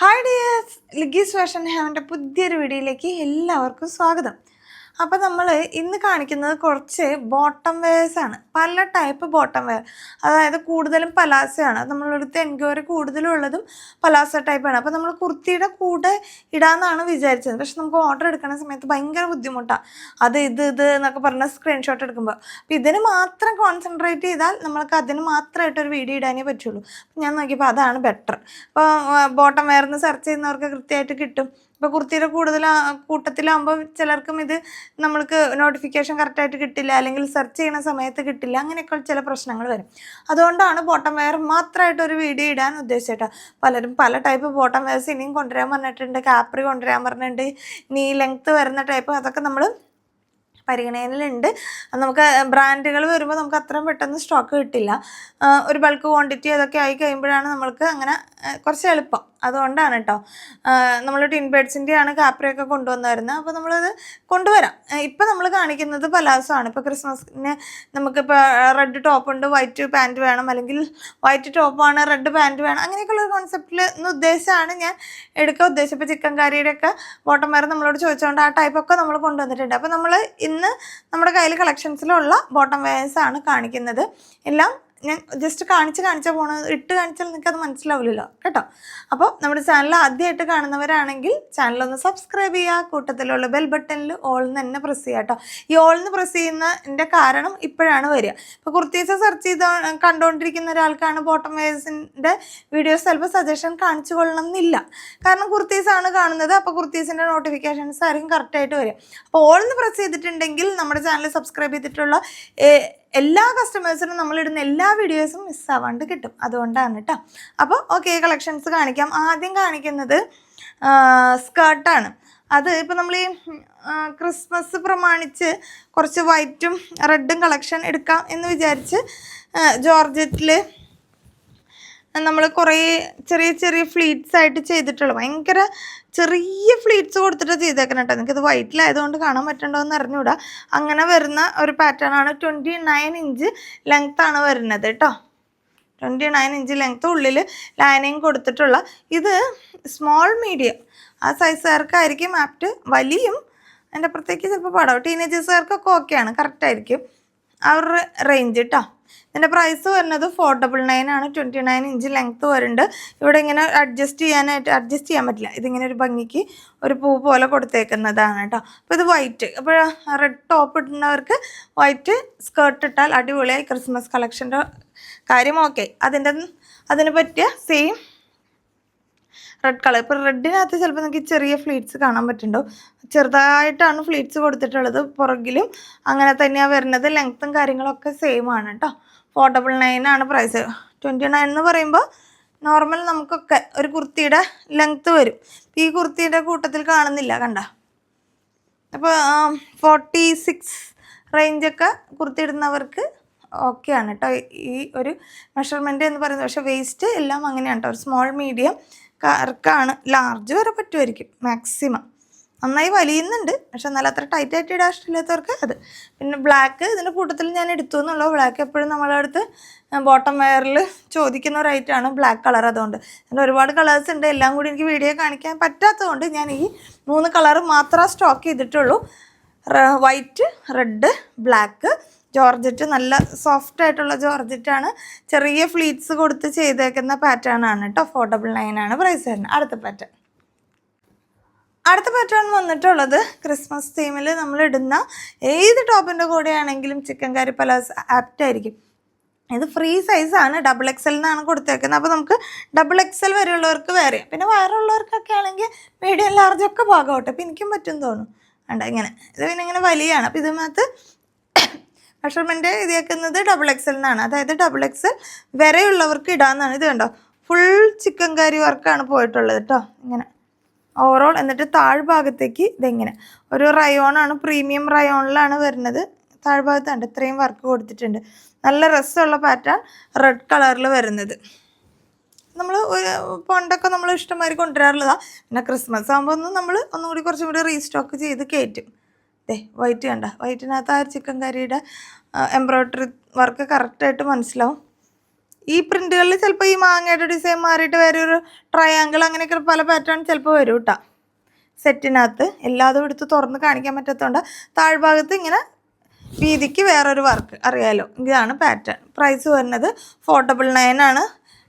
Hi dears. ലിഗീസ് വേഷൻ ഹാമിന്റെ പുതിയൊരു വീഡിയോയിലേക്ക് എല്ലാവർക്കും സ്വാഗതം. അപ്പോൾ നമ്മൾ ഇന്ന് കാണിക്കുന്നത് കുറച്ച് ബോട്ടം ആണ്. പല ടൈപ്പ് ബോട്ടം വെയർ അതായത് കൂടുതലും പലാസയാണ് നമ്മളെടുത്ത് എൻക്വയറി കൂടുതലുള്ളതും പലാസ ടൈപ്പാണ് അപ്പോൾ നമ്മൾ കുർത്തിയുടെ കൂടെ ഇടാമെന്നാണ് വിചാരിച്ചത്. പക്ഷെ നമുക്ക് ഓർഡർ എടുക്കുന്ന സമയത്ത് ഭയങ്കര ബുദ്ധിമുട്ടാണ് അത് ഇത് ഇത് എന്നൊക്കെ പറഞ്ഞ സ്ക്രീൻഷോട്ട് എടുക്കുമ്പോൾ അപ്പോൾ ഇതിന് മാത്രം കോൺസെൻട്രേറ്റ് ചെയ്താൽ നമ്മൾക്ക് അതിന് മാത്രമായിട്ട് ഒരു വീഡിയോ ഇടാനേ പറ്റുള്ളൂ. ഞാൻ നോക്കിയപ്പോൾ അതാണ് ബെറ്റർ അപ്പോൾ ബോട്ടം വെയർന്ന് സെർച്ച് ചെയ്യുന്നവർക്ക് കൃത്യമായിട്ട് കിട്ടും. ഇപ്പോൾ കുർത്തിയുടെ കൂടുതൽ കൂട്ടത്തിലാകുമ്പോൾ ചിലർക്കും ഇത് നമ്മൾക്ക് നോട്ടിഫിക്കേഷൻ കറക്റ്റായിട്ട് കിട്ടില്ല അല്ലെങ്കിൽ സെർച്ച് ചെയ്യുന്ന സമയത്ത് കിട്ടില്ല അങ്ങനെയൊക്കെ ചില പ്രശ്നങ്ങൾ വരും. അതുകൊണ്ടാണ് ബോട്ടം വെയർ മാത്രമായിട്ട് ഒരു വീഡിയോ ഇടാൻ ഉദ്ദേശിച്ചിട്ട്. പലരും പല ടൈപ്പ് ബോട്ടം വെയർസ് ഇനിയും കൊണ്ടുവരാൻ പറഞ്ഞിട്ടുണ്ട് കാപ്രി കൊണ്ടുവരാൻ പറഞ്ഞിട്ടുണ്ട് നീ ലെങ്ത്ത് വരുന്ന ടൈപ്പ് അതൊക്കെ നമ്മൾ പരിഗണനയിലുണ്ട്. നമുക്ക് ബ്രാൻഡുകൾ വരുമ്പോൾ നമുക്ക് അത്രയും പെട്ടെന്ന് സ്റ്റോക്ക് കിട്ടില്ല. ഒരു ബൾക്ക് ക്വാണ്ടിറ്റി അതൊക്കെ ആയി കഴിയുമ്പോഴാണ് നമ്മൾക്ക് അങ്ങനെ കുറച്ച് എളുപ്പം. അതുകൊണ്ടാണ് കേട്ടോ. നമ്മൾ ടിൻ ബേഡ്സിന്റെ ആണ് കാപ്രിയൊക്കെ കൊണ്ടുവന്നായിരുന്നത് അപ്പോൾ നമ്മളത് കൊണ്ടുവരാം. ഇപ്പം നമ്മൾ കാണിക്കുന്നത് പലാസമാണ് ഇപ്പോൾ ക്രിസ്മസിന് നമുക്കിപ്പോൾ റെഡ് ടോപ്പ് ഉണ്ട് വൈറ്റ് പാന്റ് വേണം അല്ലെങ്കിൽ വൈറ്റ് ടോപ്പാണ് റെഡ് പാന്റ് വേണം. അങ്ങനെയൊക്കെയുള്ള ഒരു കോൺസെപ്റ്റിൽ എന്ന് ഉദ്ദേശമാണ് ഞാൻ എടുക്കാൻ ഉദ്ദേശിച്ചത്. ഇപ്പോൾ ചിക്കൻ കറിയുടെ ഒക്കെ ബോട്ടം വെയർ നമ്മളോട് ചോദിച്ചുകൊണ്ട് ആ ടൈപ്പൊക്കെ നമ്മൾ കൊണ്ടുവന്നിട്ടുണ്ട്. അപ്പോൾ നമ്മൾ ഇന്ന് നമ്മുടെ കയ്യിൽ കളക്ഷൻസിലുള്ള ബോട്ടം വെയേഴ്സാണ് കാണിക്കുന്നത്. എല്ലാം ഞാൻ ജസ്റ്റ് കാണിച്ച് കാണിച്ചാൽ പോണത് ഇട്ട് കാണിച്ചാൽ നിങ്ങൾക്ക് അത് മനസ്സിലാവില്ലല്ലോ. കേട്ടോ? അപ്പോൾ നമ്മുടെ ചാനൽ ആദ്യമായിട്ട് കാണുന്നവരാണെങ്കിൽ ചാനലൊന്ന് സബ്സ്ക്രൈബ് ചെയ്യുക കൂട്ടത്തിലുള്ള ബെൽ ബട്ടണിൽ ഓൾ തന്നെ പ്രസ് ചെയ്യുക കേട്ടോ ഈ ഓൾന്ന് പ്രസ് ചെയ്യുന്നതിന്റെ കാരണം ഇപ്പോഴാണ് വരിക. ഇപ്പോൾ കുർത്തീസ് സെർച്ച് ചെയ്ത് കണ്ടുകൊണ്ടിരിക്കുന്ന ഒരാൾക്കാണ് ബോട്ടം വേഴ്സിന്റെ വീഡിയോസ് ചിലപ്പോൾ സജഷൻ കാണിച്ചു കൊള്ളണം എന്നില്ല കാരണം കുർത്തീസാണ് കാണുന്നത് അപ്പോൾ കുർത്തീസിന്റെ നോട്ടിഫിക്കേഷൻസ് ആയിരിക്കും കറക്റ്റായിട്ട് വരിക. അപ്പോൾ ഓൾന്ന് പ്രസ് ചെയ്തിട്ടുണ്ടെങ്കിൽ നമ്മുടെ ചാനൽ സബ്സ്ക്രൈബ് ചെയ്തിട്ടുള്ള എല്ലാ കസ്റ്റമേഴ്സിനും നമ്മളിടുന്ന എല്ലാ വീഡിയോസും മിസ്സാവാണ്ട് കിട്ടും. അതുകൊണ്ടാണ് കേട്ടോ അപ്പോൾ ഓക്കെ കളക്ഷൻസ് കാണിക്കാം. ആദ്യം കാണിക്കുന്നത് സ്കേർട്ടാണ് അത് ഇപ്പോൾ നമ്മൾ ഈ ക്രിസ്മസ് പ്രമാണിച്ച് കുറച്ച് വൈറ്റും റെഡും കളക്ഷൻ എടുക്കാം എന്ന് വിചാരിച്ച് ജോർജറ്റിൽ നമ്മൾ കുറേ ചെറിയ ചെറിയ ഫ്ലീറ്റ്സ് ആയിട്ട് ചെയ്തിട്ടുള്ളൂ. ഭയങ്കര ചെറിയ ഫ്ലീറ്റ്സ് കൊടുത്തിട്ട് ചെയ്തേക്കണം കേട്ടോ നിങ്ങൾക്കിത് വൈറ്റിലായതുകൊണ്ട് കാണാൻ പറ്റണ്ടോ എന്ന് അങ്ങനെ വരുന്ന ഒരു പാറ്റേൺ ആണ് ട്വന്റി നയൻ ഇഞ്ച് ലെങ്ത് ആണ് വരുന്നത് കേട്ടോ ട്വന്റി നയൻ ഇഞ്ച് ലെങ്ത്ത് ഉള്ളിൽ ലൈനിങ് കൊടുത്തിട്ടുള്ള ഇത് സ്മോൾ മീഡിയം ആ സൈസുകാർക്കായിരിക്കും ആപ്റ്റ് വലിയും എന്റെ അപ്പുറത്തേക്ക് ചിലപ്പോൾ പാടാവും. ടീനേജേഴ്സുകാർക്കൊക്കെ ഓക്കെയാണ് കറക്റ്റായിരിക്കും അവരുടെ റേഞ്ച് കേട്ടോ ഇതിന്റെ പ്രൈസ് വരുന്നത് ഫോർ ഡബിൾ നയൻ ആണ്. ട്വന്റി നയൻ ഇഞ്ച് ലെങ്ത്ത് വരുന്നുണ്ട്. ഇവിടെ ഇങ്ങനെ അഡ്ജസ്റ്റ് ചെയ്യാനായിട്ട് അഡ്ജസ്റ്റ് ചെയ്യാൻ പറ്റില്ല. ഇതിങ്ങനെ ഒരു ഭംഗിക്ക് ഒരു പൂ പോലെ കൊടുത്തേക്കുന്നതാണ് കേട്ടോ. അപ്പോൾ ഇത് വൈറ്റ് അപ്പോൾ റെഡ് ടോപ്പ് ഇടുന്നവർക്ക് വൈറ്റ് സ്കേർട്ട് ഇട്ടാൽ അടിപൊളിയായി. ക്രിസ്മസ് കളക്ഷന്റെ കാര്യം ഓക്കെ അതിന്റെ അതിന് പറ്റിയ സെയിം റെഡ് കളർ ഇപ്പോൾ റെഡിനകത്ത് ചിലപ്പോൾ നിങ്ങൾക്ക് ചെറിയ ഫ്ലീറ്റ്സ് കാണാൻ പറ്റുന്നുണ്ടോ ചെറുതായിട്ടാണ് ഫ്ലീറ്റ്സ് കൊടുത്തിട്ടുള്ളത്. പുറകിലും അങ്ങനെ തന്നെയാണ് വരുന്നത്. ലെങ്ത്തും കാര്യങ്ങളൊക്കെ സെയിം ആണ് കേട്ടോ ഫോർ ഡബിൾ നയൻ ആണ് പ്രൈസ് ട്വന്റി നയൻ എന്ന് പറയുമ്പോൾ നോർമൽ നമുക്കൊക്കെ ഒരു കുർത്തിയുടെ ലെങ്ത്ത് വരും. ഈ കുർത്തിയുടെ കൂട്ടത്തിൽ കാണുന്നില്ല കണ്ട? അപ്പോൾ ഫോർട്ടി സിക്സ് റേഞ്ചൊക്കെ കുർത്തി ഇടുന്നവർക്ക് ഓക്കെയാണ് കേട്ടോ ഈ ഒരു മെഷർമെന്റ് എന്ന് പറയുന്നത്. പക്ഷേ വേസ്റ്റ് എല്ലാം അങ്ങനെയാണ് കേട്ടോ ഒരു സ്മോൾ മീഡിയം കാർക്കാണ്. ലാർജ് വരെ പറ്റുമായിരിക്കും മാക്സിമം നന്നായി വലിയുന്നുണ്ട് പക്ഷെ എന്നാലും അത്ര ടൈറ്റ് ആയിട്ട് ഇടാൻ ഇഷ്ടമില്ലാത്തവർക്ക് അത്. പിന്നെ ബ്ലാക്ക് ഇതിന്റെ കൂട്ടത്തിൽ ഞാൻ എടുത്തു എന്നുള്ളൂ. ബ്ലാക്ക് എപ്പോഴും നമ്മളെ അടുത്ത് ബോട്ടം വെയറിൽ ചോദിക്കുന്ന ഒരു ഐറ്റമാണ് ബ്ലാക്ക് കളർ അതുകൊണ്ട്. അതിന്റെ ഒരുപാട് കളേഴ്സ് ഉണ്ട്. എല്ലാം കൂടി എനിക്ക് വീഡിയോ കാണിക്കാൻ പറ്റാത്തതുകൊണ്ട് ഞാൻ ഈ മൂന്ന് കളർ മാത്രമേ സ്റ്റോക്ക് ചെയ്തിട്ടുള്ളൂ. വൈറ്റ് റെഡ് ബ്ലാക്ക് ജോർജറ്റ് നല്ല സോഫ്റ്റ് ആയിട്ടുള്ള ജോർജറ്റാണ്. ചെറിയ ഫ്ലീറ്റ്സ് കൊടുത്ത് ചെയ്തേക്കുന്ന പാറ്റേൺ ആണ് കേട്ടോ അഫോർഡബിൾ ആണ് പ്രൈസ് വരുന്നത്. അടുത്ത പാറ്റേൺ അടുത്ത പാറ്റേൺ വന്നിട്ടുള്ളത് ക്രിസ്മസ് തീമിൽ നമ്മൾ ഇടുന്ന ഏത് ടോപ്പിന്റെ കൂടെയാണെങ്കിലും ചിക്കൻ കറി പലാസ് ആപ്റ്റ് ആയിരിക്കും. ഇത് ഫ്രീ സൈസാണ് ഡബിൾ എക്സൽ എന്നാണ് കൊടുത്തേക്കുന്നത്. അപ്പോൾ നമുക്ക് ഡബിൾ എക്സൽ വരെയുള്ളവർക്ക് വേറെ. പിന്നെ വയറുള്ളവർക്കൊക്കെ ആണെങ്കിൽ മീഡിയം ലാർജ് ഒക്കെ ഭാഗമാവട്ടെ. അപ്പോൾ എനിക്കും പറ്റും തോന്നും വേണ്ട ഇങ്ങനെ. ഇത് പിന്നെ ഇങ്ങനെ വലിയാണ്. അപ്പോൾ ഇതിനകത്ത് മെഷർമെന്റ് ഇതേക്കുന്നത് ഡബിൾ എക്സൽ എന്നാണ് അതായത് ഡബിൾ എക്സൽ വരെയുള്ളവർക്ക് ഇടാമെന്നാണ് ഇത് കണ്ടോ? ഫുൾ ചിക്കൻ കറി വർക്കാണ് പോയിട്ടുള്ളത് കേട്ടോ ഇങ്ങനെ. ഓവറോൾ എന്നിട്ട് താഴ്ഭാഗത്തേക്ക് ഇതെങ്ങനെ? ഒരു റയോണാണ് പ്രീമിയം റയോണിലാണ് വരുന്നത്. താഴ്ഭാഗത്തുണ്ട് ഇത്രയും വർക്ക് കൊടുത്തിട്ടുണ്ട്. നല്ല രസമുള്ള പാറ്റേൺ റെഡ് കളറിൽ വരുന്നത്. നമ്മൾ പണ്ടൊക്കെ നമ്മൾ ഇഷ്ടംമാതിരി കൊണ്ടുവരാറുള്ളതാണ് പിന്നെ ക്രിസ്മസ് ആകുമ്പോൾ ഒന്ന് നമ്മൾ ഒന്നുകൂടി കുറച്ചും കൂടി റീസ്റ്റോക്ക് ചെയ്ത് കയറ്റും ദേ വൈറ്റ് കണ്ട. വൈറ്റിനകത്ത് ആ ചിക്കൻ കറിയുടെ എംബ്രോയ്ഡറി വർക്ക് കറക്റ്റായിട്ട് മനസ്സിലാവും. ഈ പ്രിന്റുകളിൽ ചിലപ്പോൾ ഈ മാങ്ങയുടെ ഡിസൈൻ മാറിയിട്ട് വേറെ ഒരു ട്രയാങ്കിൾ അങ്ങനെയൊക്കെ പല പാറ്റേൺ ചിലപ്പോൾ വരും കേട്ടോ സെറ്റിനകത്ത് എല്ലാതും എടുത്ത് തുറന്ന് കാണിക്കാൻ പറ്റാത്തതുകൊണ്ട് താഴ്ഭാഗത്ത് ഇങ്ങനെ വീതിക്ക് വേറൊരു വർക്ക് അറിയാലോ. ഇതാണ് പാറ്റേൺ പ്രൈസ് വരുന്നത് ഫോർ ഡബിൾ നയൻ ആണ്.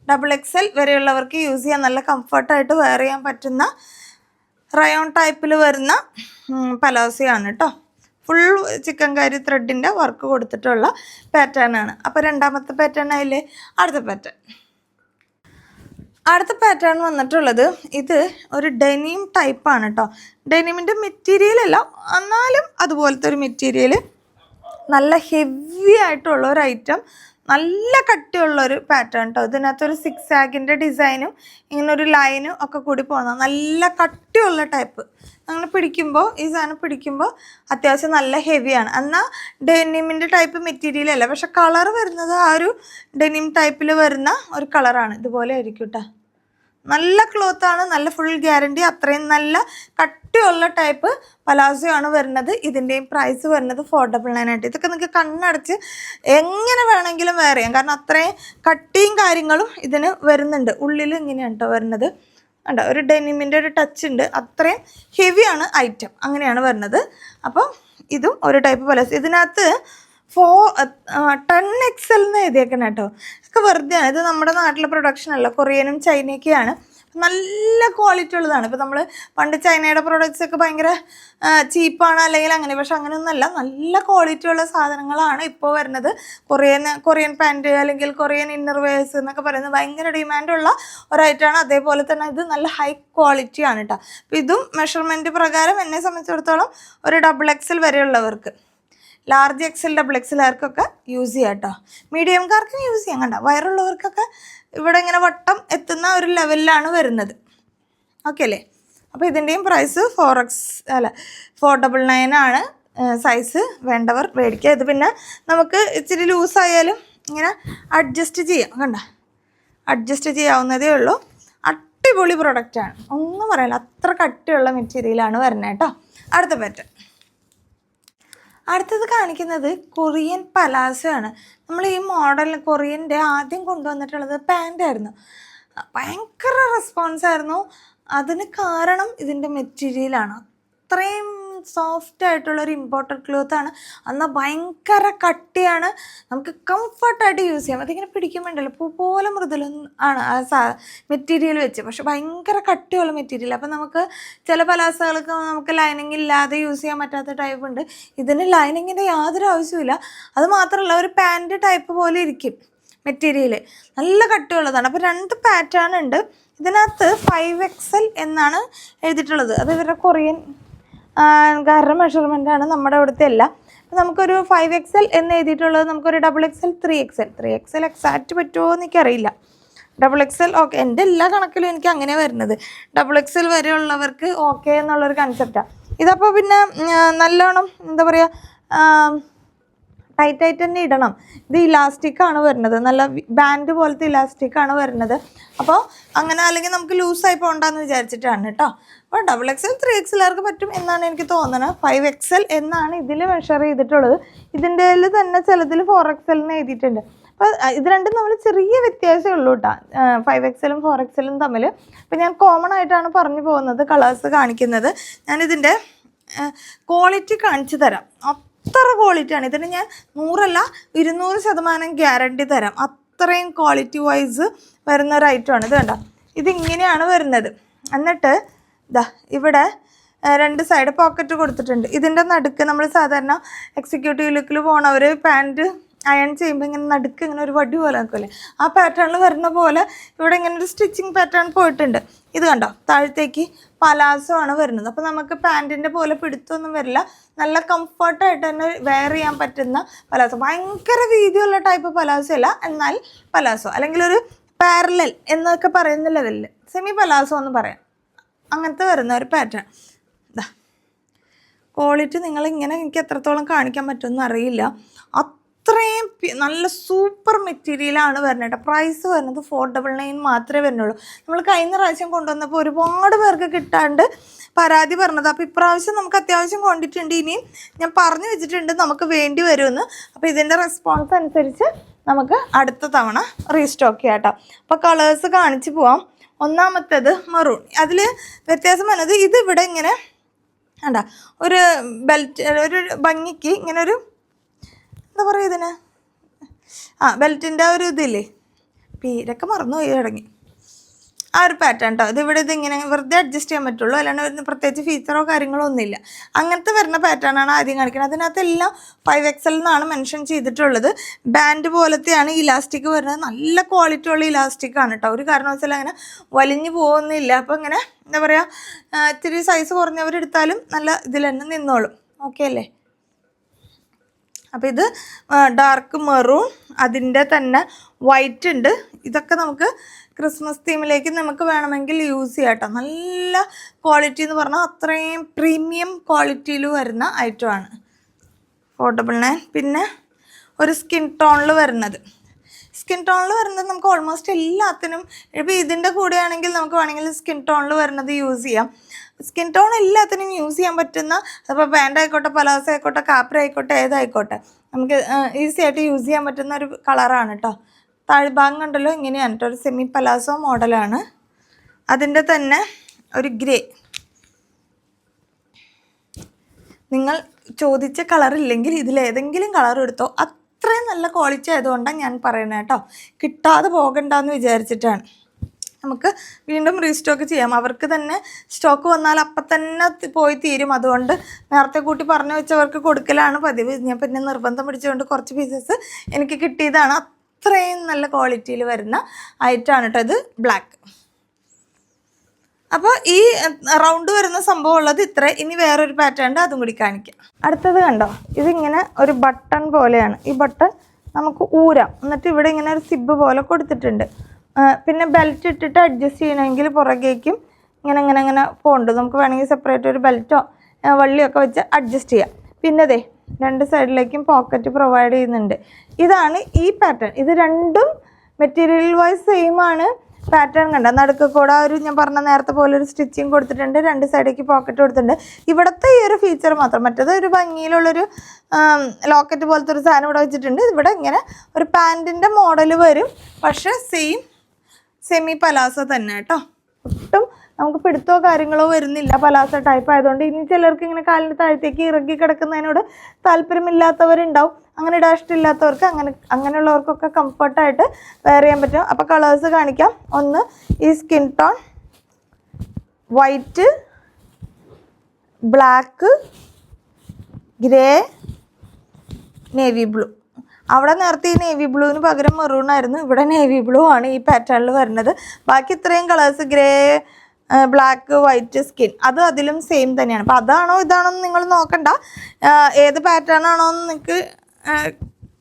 ഡബിൾ എക്സ് എൽ വരെയുള്ളവർക്ക് യൂസ് ചെയ്യാൻ നല്ല കംഫർട്ടായിട്ട് വെയർ ചെയ്യാൻ പറ്റുന്ന റയോൺ ടൈപ്പിൽ വരുന്ന പലോസയാണ് കേട്ടോ ഫുൾ ചിക്കൻ കറി ത്രെഡിന്റെ വർക്ക് കൊടുത്തിട്ടുള്ള പാറ്റേൺ ആണ്. അപ്പോൾ രണ്ടാമത്തെ പാറ്റേൺ ആയില്ലേ? അടുത്ത പാറ്റേൺ അടുത്ത പാറ്റേൺ വന്നിട്ടുള്ളത് ഇത് ഒരു ഡെനിം ടൈപ്പാണ് കേട്ടോ ഡെനിമിന്റെ മെറ്റീരിയൽ അല്ല എന്നാലും അതുപോലത്തെ ഒരു മെറ്റീരിയൽ നല്ല ഹെവി ആയിട്ടുള്ള ഒരു ഐറ്റം നല്ല കട്ടിയുള്ളൊരു പാറ്റേൺ കേട്ടോ ഇതിനകത്തൊരു സിക്സ് ആഗിന്റെ ഡിസൈനും ഇങ്ങനെ ഒരു ലൈനും ഒക്കെ കൂടി പോകുന്ന നല്ല കട്ടിയുള്ള ടൈപ്പ് അങ്ങനെ പിടിക്കുമ്പോൾ ഈ സാധനം പിടിക്കുമ്പോൾ അത്യാവശ്യം നല്ല ഹെവിയാണ് എന്നാൽ ഡെനിമിന്റെ ടൈപ്പ് മെറ്റീരിയൽ അല്ല പക്ഷെ കളർ വരുന്നത് ആ ഒരു ഡെനിം ടൈപ്പിൽ വരുന്ന ഒരു കളറാണ് ഇതുപോലെ ആയിരിക്കും കേട്ടോ നല്ല ക്ലോത്ത് ആണ് നല്ല ഫുൾ ഗ്യാരണ്ടി അത്രയും നല്ല കട്ടിയുള്ള ടൈപ്പ് പലാസോ ആണ് വരുന്നത്. ഇതിന്റെയും പ്രൈസ് വരുന്നത് ഫോർ ഡബിൾ നയൻ ആയിട്ട്. ഇതൊക്കെ നിങ്ങൾക്ക് കണ്ണടച്ച് എങ്ങനെ വേണമെങ്കിലും വെയർ ചെയ്യാം. കാരണം അത്രയും കട്ടിയും കാര്യങ്ങളും ഇതിന് വരുന്നുണ്ട്. ഉള്ളിൽ ഇങ്ങനെയാണ് കേട്ടോ വരുന്നത്. കണ്ടോ ഒരു ഡെനിമിന്റെ ഒരു ടച്ച് ഉണ്ട്. അത്രയും ഹെവിയാണ് ഐറ്റം അങ്ങനെയാണ് വരുന്നത്. അപ്പോൾ ഇതും ഒരു ടൈപ്പ് പലാസോ ഇതിനകത്ത് ഫോ ടെൻ എക്സൽ എന്ന് എഴുതിയേക്കണം കേട്ടോ ഇതൊക്കെ വെറുതെ ഇത് നമ്മുടെ നാട്ടിലെ പ്രൊഡക്ഷൻ അല്ല. കൊറിയനും ചൈനയൊക്കെയാണ് നല്ല ക്വാളിറ്റി ഉള്ളതാണ്. ഇപ്പോൾ നമ്മൾ പണ്ട് ചൈനയുടെ പ്രൊഡക്ട്സ് ഒക്കെ ഭയങ്കര ചീപ്പാണ് അല്ലെങ്കിൽ അങ്ങനെ പക്ഷെ അങ്ങനെയൊന്നുമല്ല നല്ല ക്വാളിറ്റി ഉള്ള സാധനങ്ങളാണ് ഇപ്പോൾ വരുന്നത്. കൊറിയൻ കൊറിയൻ പാന്റ് അല്ലെങ്കിൽ കൊറിയൻ ഇന്നർ വെയർസ് എന്നൊക്കെ പറയുന്നത് ഭയങ്കര ഡിമാൻഡുള്ള ഒരൈറ്റമാണ് അതേപോലെ തന്നെ ഇത് നല്ല ഹൈ ക്വാളിറ്റിയാണ് കേട്ടോ അപ്പോൾ ഇതും മെഷർമെന്റ് പ്രകാരം എന്നെ സംബന്ധിച്ചിടത്തോളം ഒരു ഡബിൾ എക്സൽ വരെയുള്ളവർക്ക്. ലാർജ് എക്സൽ ഡബിൾ എക്സലുകാർക്കൊക്കെ യൂസ് ചെയ്യാം കേട്ടോ മീഡിയംകാർക്കും യൂസ് ചെയ്യാം. കണ്ട? വയറുള്ളവർക്കൊക്കെ ഇവിടെ ഇങ്ങനെ വട്ടം എത്തുന്ന ഒരു ലെവലിലാണ് വരുന്നത്. ഓക്കെ അല്ലേ? അപ്പോൾ ഇതിന്റെയും പ്രൈസ് ഫോർ എക്സ് അല്ല ഫോർ ഡബിൾ നയൻ ആണ് സൈസ് വേണ്ടവർ മേടിക്കുക. ഇത് പിന്നെ നമുക്ക് ഇച്ചിരി ലൂസായാലും ഇങ്ങനെ അഡ്ജസ്റ്റ് ചെയ്യാം. കണ്ട? അഡ്ജസ്റ്റ് ചെയ്യാവുന്നതേ ഉള്ളൂ. അടിപൊളി പ്രൊഡക്റ്റാണ് ഒന്നും പറയാനില്ല അത്ര കട്ടിയുള്ള മെറ്റീരിയലാണ് വരുന്നത് കേട്ടോ. അടുത്ത പാറ്റേൺ അടുത്തത് കാണിക്കുന്നത് കൊറിയൻ പലാസോ ആണ് നമ്മൾ ഈ മോഡൽ കൊറിയന്റെ ആദ്യം കൊണ്ടുവന്നിട്ടുള്ളത് പാന്റ് ആയിരുന്നു. ഭയങ്കര റെസ്പോൺസ് ആയിരുന്നു. അതിന് കാരണം ഇതിന്റെ മെറ്റീരിയലാണ് അത്രയും സോഫ്റ്റ് ആയിട്ടുള്ള ഒരു ഇമ്പോർട്ടഡ് ക്ലോത്ത് ആണ്. എന്നാൽ ഭയങ്കര കട്ടിയാണ്. നമുക്ക് കംഫർട്ടായിട്ട് യൂസ് ചെയ്യാം. അതിങ്ങനെ പിടിക്കുമ്പോണ്ടല്ലോ പൂ പോലെ മൃദുലം ആണ് ആ സാ മെറ്റീരിയൽ വെച്ച്. പക്ഷെ ഭയങ്കര കട്ടിയുള്ള മെറ്റീരിയൽ അപ്പം നമുക്ക് ചില പലാസകൾക്ക് നമുക്ക് ലൈനിങ് ഇല്ലാതെ യൂസ് ചെയ്യാൻ പറ്റാത്ത ടൈപ്പ് ഉണ്ട്. ഇതിന് ലൈനിങ്ങിന്റെ യാതൊരു ആവശ്യമില്ല അത് മാത്രമല്ല ഒരു പാന്റ് ടൈപ്പ് പോലെ ഇരിക്കും മെറ്റീരിയൽ നല്ല കട്ടിയുള്ളതാണ്. അപ്പോൾ രണ്ട് പാറ്റേൺ ഉണ്ട്. ഇതിനകത്ത് ഫൈവ് എക്സൽ എന്നാണ് എഴുതിയിട്ടുള്ളത്. അത് ഇവരുടെ കൊറിയൻ കാരണം മെഷർമെന്റ് ആണ് നമ്മുടെ അവിടുത്തെ അപ്പോൾ നമുക്കൊരു ഫൈവ് എക്സൽ എന്ന് എഴുതിയിട്ടുള്ളത് നമുക്കൊരു double XL three XL three XL exact പറ്റുമോ എന്ന് എനിക്കറിയില്ല. ഡബിൾ എക്സൽ ഓക്കെ എന്റെ എല്ലാ കണക്കിലും എനിക്ക് അങ്ങനെ വരുന്നത്. ഡബിൾ എക്സ്ൽ വരെ ഉള്ളവർക്ക് ഓക്കെ എന്നുള്ളൊരു കൺസെപ്റ്റാണ് ഇതപ്പോൾ പിന്നെ നല്ലോണം എന്താ പറയുക ടൈറ്റ് ആയിട്ട് തന്നെ ഇടണം. ഇത് ഇലാസ്റ്റിക് ആണ് വരുന്നത്. നല്ല ബാൻഡ് പോലത്തെ ഇലാസ്റ്റിക് ആണ് വരുന്നത്. അപ്പോൾ അങ്ങനെ അല്ലെങ്കിൽ നമുക്ക് ലൂസായി പോകണ്ടെന്ന് വിചാരിച്ചിട്ടാണ് കേട്ടോ. അപ്പോൾ ഡബിൾ എക്സൽ ത്രീ എക്സലുകാർക്ക് പറ്റും എന്നാണ് എനിക്ക് തോന്നുന്നത്. ഫൈവ് എക്സൽ എന്നാണ് ഇതിൽ മെഷർ ചെയ്തിട്ടുള്ളത്. ഇതിന്റെ തന്നെ ചിലതിൽ ഫോർ എക്സൽ എന്ന് എഴുതിയിട്ടുണ്ട്. അപ്പോൾ ഇത് രണ്ടും നമ്മൾ ചെറിയ വ്യത്യാസമേ ഉള്ളൂ കേട്ടോ ഫൈവ് എക്സലും ഫോർ എക്സലും തമ്മിൽ അപ്പോൾ ഞാൻ കോമൺ ആയിട്ടാണ് പറഞ്ഞു പോകുന്നത് കളേഴ്സ് കാണിക്കുന്നത്. ഞാനിതിന്റെ ക്വാളിറ്റി കാണിച്ചു തരാം. അത്ര ക്വാളിറ്റിയാണ് ഇതിന് ഞാൻ നൂറല്ല ഇരുന്നൂറ് ശതമാനം ഗ്യാരണ്ടി തരാം. അത്രയും ക്വാളിറ്റി വൈസ് വരുന്ന ഒരു ഐറ്റമാണ് ഇത് കണ്ടോ? ഇതിങ്ങനെയാണ് വരുന്നത്. എന്നിട്ട് ഇതാ ഇവിടെ രണ്ട് സൈഡ് പോക്കറ്റ് കൊടുത്തിട്ടുണ്ട്. ഇതിന്റെ നടുക്ക് നമ്മൾ സാധാരണ എക്സിക്യൂട്ടീവ് ലുക്കിൽ പോണവർ പാന്റ് അയൺ ചെയ്യുമ്പോൾ ഇങ്ങനെ നടുക്ക് ഇങ്ങനെ ഒരു വടി പോലെ നിൽക്കില്ലേ ആ പാറ്റേണിൽ വരുന്ന പോലെ ഇവിടെ ഇങ്ങനെ ഒരു സ്റ്റിച്ചിങ് പാറ്റേൺ പോയിട്ടുണ്ട്. ഇത് കണ്ടോ? താഴത്തേക്ക് പലാസോ ആണ് വരുന്നത്. അപ്പോൾ നമുക്ക് പാന്റിന്റെ പോലെ പിടുത്തൊന്നും വരില്ല. നല്ല കംഫർട്ടായിട്ട് തന്നെ വെയർ ചെയ്യാൻ പറ്റുന്ന പലാസോ ഭയങ്കര വീതിയുള്ള ടൈപ്പ് പലാസോ അല്ല. എന്നാൽ പലാസോ അല്ലെങ്കിൽ ഒരു പാരലൽ എന്നൊക്കെ പറയുന്ന ലെവലിൽ സെമി പലാസോ എന്ന് പറയാം. അങ്ങനത്തെ വരുന്ന ഒരു പാറ്റേൺ ഇതാ ക്വാളിറ്റി നിങ്ങൾ ഇങ്ങനെ എനിക്ക് എത്രത്തോളം കാണിക്കാൻ പറ്റുമെന്ന് അറിയില്ല. അത്രയും നല്ല സൂപ്പർ മെറ്റീരിയലാണ് വരുന്നത് പ്രൈസ് വരുന്നത് ഫോർ ഡബിൾ നയൻ മാത്രമേ വരുന്നുള്ളൂ. നമ്മൾ കഴിഞ്ഞ പ്രാവശ്യം കൊണ്ടുവന്നപ്പോൾ ഒരുപാട് പേർക്ക് കിട്ടാണ്ട് പരാതി പറഞ്ഞത്. അപ്പോൾ ഇപ്രാവശ്യം നമുക്ക് അത്യാവശ്യം ക്വാണ്ടിറ്റി ഉണ്ട് ഇനിയും ഞാൻ പറഞ്ഞു വെച്ചിട്ടുണ്ട് നമുക്ക് വേണ്ടി വരുമെന്ന്. അപ്പോൾ ഇതിന്റെ റെസ്പോൺസ് അനുസരിച്ച് നമുക്ക് അടുത്ത തവണ റീസ്റ്റോക്ക് ചെയ്യാം കേട്ടോ. അപ്പോൾ കളേഴ്സ് കാണിച്ച് പോവാം. ഒന്നാമത്തേത് മറൂൺ അതിൽ വ്യത്യാസം വന്നത് ഇത് ഇവിടെ ഇങ്ങനെ വേണ്ട ഒരു ബെൽറ്റ് ഒരു ഭംഗിക്ക് ഇങ്ങനെ ഒരു എന്താ പറയുക ഇതിന്? ആ ബെൽറ്റിന്റെ ഒരു ഇതില്ലേ? പേരൊക്കെ മറന്നു പോയി തുടങ്ങി ആ ഒരു പാറ്റേൺ കേട്ടോ ഇത് ഇവിടെ ഇതിങ്ങനെ വെറുതെ അഡ്ജസ്റ്റ് ചെയ്യാൻ പറ്റുള്ളൂ. അല്ലാണ്ട് പ്രത്യേകിച്ച് ഫീച്ചറോ കാര്യങ്ങളോ ഒന്നുമില്ല. അങ്ങനത്തെ വരുന്ന പാറ്റേൺ ആണ് ആദ്യം കാണിക്കുന്നത് അതിനകത്തെല്ലാം ഫൈവ് എക്സൽ എന്നാണ് മെൻഷൻ ചെയ്തിട്ടുള്ളത്. ബാൻഡ് പോലത്തെയാണ് ഇലാസ്റ്റിക് വരുന്നത്. നല്ല ക്വാളിറ്റി ഉള്ള ഇലാസ്റ്റിക് ആണ് കേട്ടോ ഒരു കാരണവശാലും അങ്ങനെ വലിഞ്ഞു പോകുന്നില്ല. അപ്പോൾ ഇങ്ങനെ എന്താ പറയുക ഇത്തിരി സൈസ് കുറഞ്ഞവരെടുത്താലും നല്ല ഇതിൽ തന്നെ നിന്നോളും. ഓക്കെ അല്ലേ? അപ്പോൾ ഇത് ഡാർക്ക് മെറൂൺ അതിന്റെ തന്നെ വൈറ്റ് ഉണ്ട്. ഇതൊക്കെ നമുക്ക് ക്രിസ്മസ് തീമിലേക്ക് നമുക്ക് വേണമെങ്കിൽ യൂസ് ചെയ്യാം കേട്ടോ നല്ല ക്വാളിറ്റി എന്ന് പറഞ്ഞാൽ അത്രയും പ്രീമിയം ക്വാളിറ്റിയിൽ വരുന്ന ഐറ്റമാണ് ഫോട്ടബിൾ നയൻ പിന്നെ ഒരു സ്കിൻ ടോണിൽ വരുന്നത്. സ്കിൻ ടോണിൽ വരുന്നത് നമുക്ക് ഓൾമോസ്റ്റ് എല്ലാത്തിനും ഇപ്പോൾ ഇതിന്റെ കൂടെയാണെങ്കിൽ നമുക്ക് വേണമെങ്കിൽ സ്കിൻ ടോണിൽ വരുന്നത് യൂസ് ചെയ്യാം. സ്കിൻ ടോൺ എല്ലാത്തിനും യൂസ് ചെയ്യാൻ പറ്റുന്ന അപ്പോൾ പാന്റ് ആയിക്കോട്ടെ പലാസ ആയിക്കോട്ടെ കാപ്ര ആയിക്കോട്ടെ ഏതായിക്കോട്ടെ നമുക്ക് ഈസി ആയിട്ട് യൂസ് ചെയ്യാൻ പറ്റുന്ന ഒരു കളറാണ് കേട്ടോ താഴ്ഭാഗം കണ്ടല്ലോ ഇങ്ങനെയാണ് കേട്ടോ ഒരു സെമി പലാസോ മോഡലാണ് അതിന്റെ തന്നെ ഒരു ഗ്രേ നിങ്ങൾ ചോദിച്ച കളറില്ലെങ്കിൽ ഇതിലേതെങ്കിലും കളർ എടുത്തോ അത്രയും നല്ല ക്വാളിറ്റി ആയതുകൊണ്ടാണ് ഞാൻ പറയുന്നത് കേട്ടോ. കിട്ടാതെ പോകണ്ടെന്ന് വിചാരിച്ചിട്ടാണ്. നമുക്ക് വീണ്ടും റീസ്റ്റോക്ക് ചെയ്യാം. അവർക്ക് തന്നെ സ്റ്റോക്ക് വന്നാൽ അപ്പം തന്നെ പോയി തീരും. അതുകൊണ്ട് നേരത്തെ കൂട്ടി പറഞ്ഞു വെച്ചവർക്ക് കൊടുക്കലാണ് പതിവ്. ഞാൻ പിന്നെ നിർബന്ധം പിടിച്ചുകൊണ്ട് കുറച്ച് പീസസ് എനിക്ക് കിട്ടിയതാണ്. അത്രയും നല്ല ക്വാളിറ്റിയിൽ വരുന്ന ഐറ്റമാണ് കേട്ടോ ഇത്. ബ്ലാക്ക് അപ്പോൾ ഈ റൗണ്ട് വരുന്ന സംഭവം ഉള്ളത് ഇത്ര. ഇനി വേറൊരു പാറ്റേൺ അതും കൂടി കാണിക്കാം. അടുത്തത് കണ്ടോ? ഇതിങ്ങനെ ഒരു ബട്ടൺ പോലെയാണ്. ഈ ബട്ടൺ നമുക്ക് ഊരാം. എന്നിട്ട് ഇവിടെ ഇങ്ങനെ ഒരു സിബ് പോലെ കൊടുത്തിട്ടുണ്ട്. പിന്നെ ബെൽറ്റ് ഇട്ടിട്ട് അഡ്ജസ്റ്റ് ചെയ്യണമെങ്കിൽ പുറകേക്കും ഇങ്ങനെ ഇങ്ങനെ ഇങ്ങനെ പോകണ്ട് നമുക്ക് വേണമെങ്കിൽ സെപ്പറേറ്റ് ഒരു ബെൽറ്റോ വള്ളിയൊക്കെ വെച്ച് അഡ്ജസ്റ്റ് ചെയ്യാം. പിന്നെ ദേ രണ്ട് സൈഡിലേക്കും പോക്കറ്റ് പ്രൊവൈഡ് ചെയ്യുന്നുണ്ട്. ഇതാണ് ഈ പാറ്റേൺ ഇത് രണ്ടും മെറ്റീരിയൽ വൈസ് സെയിം ആണ്. പാറ്റേൺ കണ്ട? നടുക്ക് കൂടെ ഒരു ഞാൻ പറഞ്ഞ നേരത്തെ പോലെ ഒരു സ്റ്റിച്ചിങ് കൊടുത്തിട്ടുണ്ട്. രണ്ട് സൈഡേക്ക് പോക്കറ്റ് കൊടുത്തിട്ടുണ്ട്. ഇവിടുത്തെ ഈ ഒരു ഫീച്ചർ മാത്രം മറ്റേത് ഒരു ഭംഗിയിലുള്ളൊരു ലോക്കറ്റ് പോലത്തെ ഒരു സാധനം ഇവിടെ വെച്ചിട്ടുണ്ട്. ഇവിടെ ഇങ്ങനെ ഒരു പാന്റിന്റെ മോഡൽ വരും. പക്ഷേ സെയിം സെമി പലാസ തന്നെ കേട്ടോ. ഒട്ടും നമുക്ക് പിടുത്തോ കാര്യങ്ങളോ വരുന്നില്ല. പലാസ ടൈപ്പ് ആയതുകൊണ്ട് ഇനി ചിലർക്ക് ഇങ്ങനെ കാലിന്റെ താഴത്തേക്ക് ഇറങ്ങി കിടക്കുന്നതിനോട് താല്പര്യമില്ലാത്തവരുണ്ടാവും. അങ്ങനെ ഇടാൻ ഇഷ്ടമില്ലാത്തവർക്ക് അങ്ങനെ അങ്ങനെയുള്ളവർക്കൊക്കെ കംഫർട്ടായിട്ട് വെയർ ചെയ്യാൻ പറ്റും. അപ്പോൾ കളേഴ്സ് കാണിക്കാം. ഒന്ന് ഈ skin tone white black grey navy blue അവിടെ നേരത്തെ ഈ നേവി ബ്ലൂവിന് പകരം മെറൂൺ ആയിരുന്നു. ഇവിടെ നേവി ബ്ലൂ ആണ് ഈ പാറ്റേണിൽ വരുന്നത്. ബാക്കി ഇത്രയും colours grey black white skin അത് അതിലും സെയിം തന്നെയാണ്. അപ്പോൾ അതാണോ ഇതാണോ നിങ്ങൾ നോക്കണ്ട. ഏത് പാറ്റേൺ ആണോ നിങ്ങൾക്ക്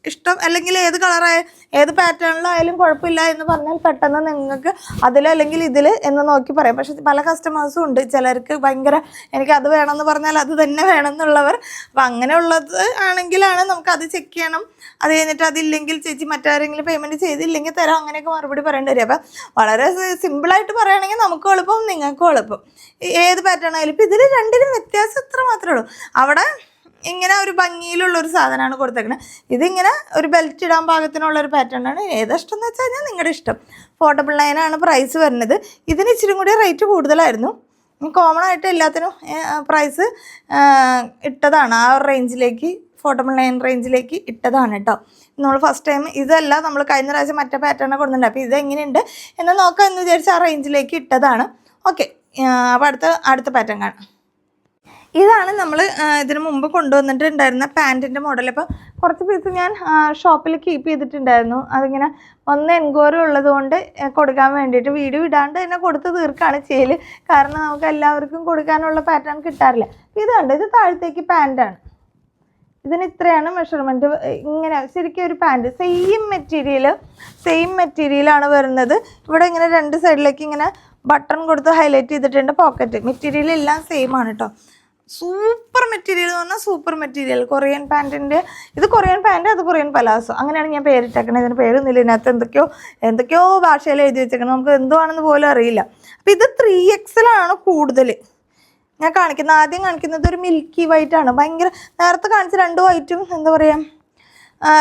ഇഷ്ടം അല്ലെങ്കിൽ ഏത് കളറായ ഏത് പാറ്റേണിലായാലും കുഴപ്പമില്ല എന്ന് പറഞ്ഞാൽ പെട്ടെന്ന് നിങ്ങൾക്ക് അതിൽ അല്ലെങ്കിൽ ഇതിൽ എന്ന് നോക്കി പറയാം. പക്ഷെ പല കസ്റ്റമേഴ്സും ഉണ്ട്. ചിലർക്ക് ഭയങ്കര എനിക്ക് അത് വേണമെന്ന് പറഞ്ഞാൽ അത് തന്നെ വേണമെന്നുള്ളവർ. അപ്പം അങ്ങനെയുള്ളത് ആണെങ്കിലാണ് നമുക്ക് അത് ചെക്ക് ചെയ്യണം. അത് കഴിഞ്ഞിട്ട് അതില്ലെങ്കിൽ ചേച്ചി മറ്റാരെങ്കിലും പേയ്മെന്റ് ചെയ്തില്ലെങ്കിൽ തരാം. അങ്ങനെയൊക്കെ മറുപടി പറയേണ്ടി വരും. അപ്പം വളരെ സിമ്പിളായിട്ട് പറയുകയാണെങ്കിൽ നമുക്കും എളുപ്പം നിങ്ങൾക്കും എളുപ്പം. ഏത് പാറ്റേൺ ആയാലും ഇപ്പം ഇതിൽ രണ്ടിനും വ്യത്യാസം ഇത്ര മാത്രമേ ഉള്ളൂ. അവിടെ ഇങ്ങനെ ഒരു ഭംഗിയിലുള്ള ഒരു സാധനമാണ് കൊടുത്തേക്കുന്നത് ഇതിങ്ങനെ ഒരു ബെൽറ്റ് ഇടാൻ പാകത്തിനുള്ള ഒരു പാറ്റേൺ ആണ്. ഏത് ഇഷ്ടം എന്ന് വെച്ച് കഴിഞ്ഞാൽ നിങ്ങളുടെ ഇഷ്ടം. ഫോർട്ടബിൾ നയനാണ് പ്രൈസ് വരുന്നത്. ഇതിന് ഇച്ചിരി കൂടി റേറ്റ് കൂടുതലായിരുന്നു. കോമൺ ആയിട്ട് എല്ലാത്തിനും പ്രൈസ് ഇട്ടതാണ്. ആ റേഞ്ചിലേക്ക് ഫോർട്ടബിൾ നയൻ റേഞ്ചിലേക്ക് ഇട്ടതാണ് കേട്ടോ നമ്മൾ ഫസ്റ്റ് ടൈം ഇതല്ല നമ്മൾ കഴിഞ്ഞ പ്രാവശ്യം മറ്റേ പാറ്റേൺ കൊടുത്തിട്ടുണ്ട് അപ്പോൾ ഇതെങ്ങനെയുണ്ട് എന്ന് നോക്കാം എന്ന് വിചാരിച്ച് ആ റേഞ്ചിലേക്ക് ഇട്ടതാണ്. ഓക്കെ അപ്പോൾ അടുത്ത അടുത്ത പാറ്റേൺ കാണാം. ഇതാണ് നമ്മൾ ഇതിനു മുമ്പ് കൊണ്ടുവന്നിട്ടുണ്ടായിരുന്ന പാന്റിന്റെ മോഡൽ അപ്പോൾ കുറച്ച് പീസ് ഞാൻ ഷോപ്പിൽ കീപ്പ് ചെയ്തിട്ടുണ്ടായിരുന്നു. അതിങ്ങനെ ഒന്ന് എൻക്വയറി ഉള്ളതുകൊണ്ട് കൊടുക്കാൻ വേണ്ടിയിട്ട് വീഡിയോ ഇടാണ്ട് തന്നെ കൊടുത്ത് തീർക്കാണ് ചെയ്യൽ കാരണം നമുക്ക് എല്ലാവർക്കും കൊടുക്കാനുള്ള പാറ്റേൺ കിട്ടാറില്ല. ഇത് കണ്ടോ? ഇത് താഴത്തേക്ക് പാന്റാണ് ഇതിന് ഇത്രയാണ് മെഷർമെന്റ് ഇങ്ങനെ ശരിക്കും ഒരു പാന്റ് സെയിം മെറ്റീരിയൽ സെയിം മെറ്റീരിയലാണ് വരുന്നത്. ഇവിടെ ഇങ്ങനെ രണ്ട് സൈഡിലേക്ക് ഇങ്ങനെ ബട്ടൺ കൊടുത്ത് ഹൈലൈറ്റ് ചെയ്തിട്ടുണ്ട് പോക്കറ്റ് മെറ്റീരിയൽ എല്ലാം സെയിം ആണ് കേട്ടോ സൂപ്പർ മെറ്റീരിയൽ എന്ന് പറഞ്ഞാൽ സൂപ്പർ മെറ്റീരിയൽ. കൊറിയൻ പാന്റിന്റെ ഇത് കൊറിയൻ പാന്റ് അത് കൊറിയൻ പലാസോ. അങ്ങനെയാണ് ഞാൻ പേരിട്ടേക്കണത് ഇതിന് പേരൊന്നുമില്ല ഇതിനകത്ത് എന്തൊക്കെയോ എന്തൊക്കെയോ ഭാഷയിൽ എഴുതി വെച്ചേക്കണം. നമുക്ക് എന്തുവാണെന്ന് പോലും അറിയില്ല. അപ്പം ഇത് ത്രീ എക്സലാണ് കൂടുതൽ ഞാൻ കാണിക്കുന്നത് ആദ്യം കാണിക്കുന്നത് ഒരു മിൽക്കി വൈറ്റ് ആണ്. ഭയങ്കര നേരത്തെ കാണിച്ച രണ്ട് വൈറ്റും എന്താ പറയുക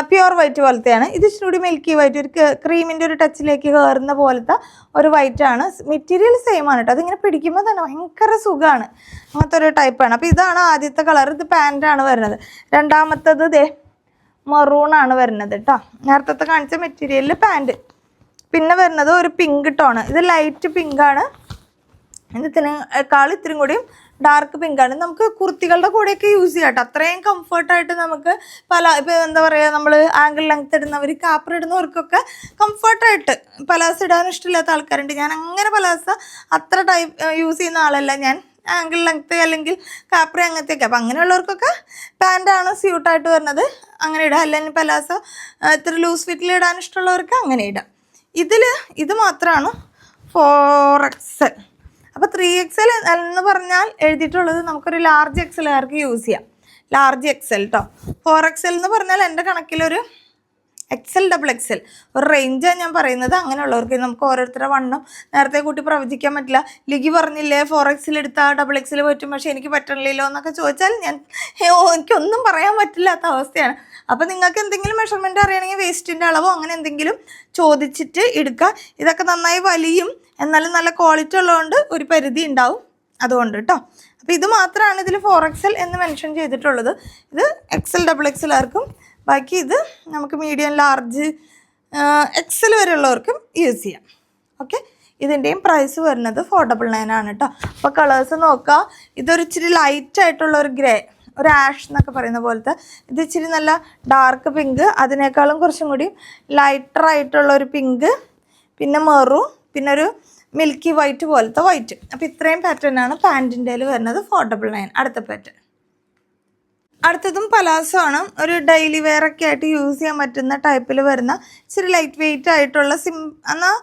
പ്യുവർ വൈറ്റ് പോലത്തെയാണ്. ഇത് ഇച്ചിരി മിൽക്കി വൈറ്റ് ഒരു ക്രീമിന്റെ ഒരു ടച്ചിലേക്ക് കയറുന്ന പോലത്തെ ഒരു വൈറ്റ് ആണ്. മെറ്റീരിയൽ സെയിം ആണ് കേട്ടോ അതിങ്ങനെ പിടിക്കുമ്പോൾ തന്നെ ഭയങ്കര സുഖമാണ് അങ്ങനത്തെ ഒരു ടൈപ്പാണ് അപ്പോൾ ഇതാണ് ആദ്യത്തെ കളർ ഇത് പാന്റാണ് വരുന്നത്. രണ്ടാമത്തത് ദേ മറൂണാണ് വരുന്നത് കേട്ടോ നേരത്തെ കാണിച്ച മെറ്റീരിയലിൽ പാന്റ് പിന്നെ വരുന്നത് ഒരു പിങ്ക് ടോണ് ഇത് ലൈറ്റ് പിങ്കാണ് ഇതിനേക്കാൾ ഇത്തിരി കൂടിയും ഡാർക്ക് പിങ്ക് ആണ്. നമുക്ക് കുർത്തികളുടെ കൂടെയൊക്കെ യൂസ് ചെയ്യാം കേട്ടോ. അത്രയും കംഫർട്ടായിട്ട് നമുക്ക് പല ഇപ്പോൾ എന്താ പറയുക നമ്മൾ ആംഗിൾ ലെങ്ത് ഇടുന്നവർ കാപ്പർ ഇടുന്നവർക്കൊക്കെ കംഫർട്ടായിട്ട് പലാസ ഇടാൻ ഇഷ്ടമില്ലാത്ത ആൾക്കാരുണ്ട്. ഞാൻ അങ്ങനെ പലാസ അത്ര ടൈപ്പ് യൂസ് ചെയ്യുന്ന ആളല്ല ഞാൻ. ആംഗിൾ ലെങ്ത്ത് അല്ലെങ്കിൽ കാപ്രി അങ്ങനത്തെയൊക്കെ. അപ്പം അങ്ങനെയുള്ളവർക്കൊക്കെ പാന്റാണ് സ്യൂട്ടായിട്ട് വരുന്നത്. അങ്ങനെ ഇടാം. അല്ലെങ്കിൽ പലാസ ഇത്ര ലൂസ് ഫിറ്റിൽ ഇടാൻ ഇഷ്ടമുള്ളവർക്ക് അങ്ങനെ ഇടാം. ഇതിൽ ഇത് മാത്രമാണ് ഫോർ എക്സൽ അപ്പോൾ ത്രീ എക്സൽ എന്ന് പറഞ്ഞാൽ എഴുതിയിട്ടുള്ളത് നമുക്കൊരു ലാർജ് എക്സലുകാർക്ക് യൂസ് ചെയ്യാം. ലാർജ് എക്സൽ കേട്ടോ ഫോർ എക്സൽ എന്ന് പറഞ്ഞാൽ എന്റെ കണക്കിലൊരു എക്സൽ ഡബിൾ എക്സൽ ഒരു റേഞ്ചാണ് ഞാൻ പറയുന്നത്. അങ്ങനെയുള്ളവർക്ക് നമുക്ക് ഓരോരുത്തരുടെ വണ്ണം നേരത്തെ കൂട്ടി പ്രവചിക്കാൻ പറ്റില്ല. ലിഗി പറഞ്ഞില്ലേ ഫോർ എക്സിൽ എടുത്താൽ ഡബിൾ എക്സിൽ പറ്റും പക്ഷേ എനിക്ക് പറ്റണില്ലല്ലോ എന്നൊക്കെ ചോദിച്ചാൽ ഞാൻ എനിക്കൊന്നും പറയാൻ പറ്റില്ലാത്ത അവസ്ഥയാണ്. അപ്പോൾ നിങ്ങൾക്ക് എന്തെങ്കിലും മെഷർമെന്റ് അറിയണമെങ്കിൽ വേസ്റ്റിന്റെ അളവോ അങ്ങനെ എന്തെങ്കിലും ചോദിച്ചിട്ട് എടുക്കുക. ഇതൊക്കെ നന്നായി വലിയും എന്നാലും നല്ല ക്വാളിറ്റി ഉള്ളതുകൊണ്ട് ഒരു പരിധി ഉണ്ടാവും. അതുകൊണ്ട് കേട്ടോ അപ്പോൾ ഇത് മാത്രമാണ് ഇതിൽ ഫോർ എക്സൽ എന്ന് മെൻഷൻ ചെയ്തിട്ടുള്ളത്. ഇത് എക്സൽ ഡബിൾ എക്സൽ ആർക്കും ബാക്കി ഇത് നമുക്ക് മീഡിയം ലാർജ് എക്സൽ വരെയുള്ളവർക്കും യൂസ് ചെയ്യാം. ഓക്കെ ഇതിന്റെയും പ്രൈസ് വരുന്നത് ഫോർ ഡബിൾ നയൻ ആണ് കേട്ടോ അപ്പോൾ കളേഴ്സ് നോക്കുക ഇതൊരു ഇച്ചിരി ലൈറ്റ് ആയിട്ടുള്ള ഒരു ഗ്രേ ഒരു ആഷ് എന്നൊക്കെ പറയുന്ന പോലത്തെ. ഇത് ഇച്ചിരി നല്ല ഡാർക്ക് പിങ്ക് അതിനേക്കാളും കുറച്ചും കൂടി ലൈറ്റർ ആയിട്ടുള്ള ഒരു പിങ്ക് പിന്നെ മെറൂൺ പിന്നെ ഒരു മിൽക്കി വൈറ്റ് പോലത്തെ വൈറ്റ് അപ്പോൾ ഇത്രയും പാറ്റേൺ ആണ് പാന്റിന്റെ വരുന്നത് ഫോർ ഡബിൾ നയൻ അടുത്ത പാറ്റേൺ അടുത്തതും പലാസോ ആണ് ഒരു ഡെയിലി വെയർ ഒക്കെ ആയിട്ട് യൂസ് ചെയ്യാൻ പറ്റുന്ന ടൈപ്പിൽ വരുന്ന ഇച്ചിരി ലൈറ്റ് വെയിറ്റ് ആയിട്ടുള്ള സിം എന്നാൽ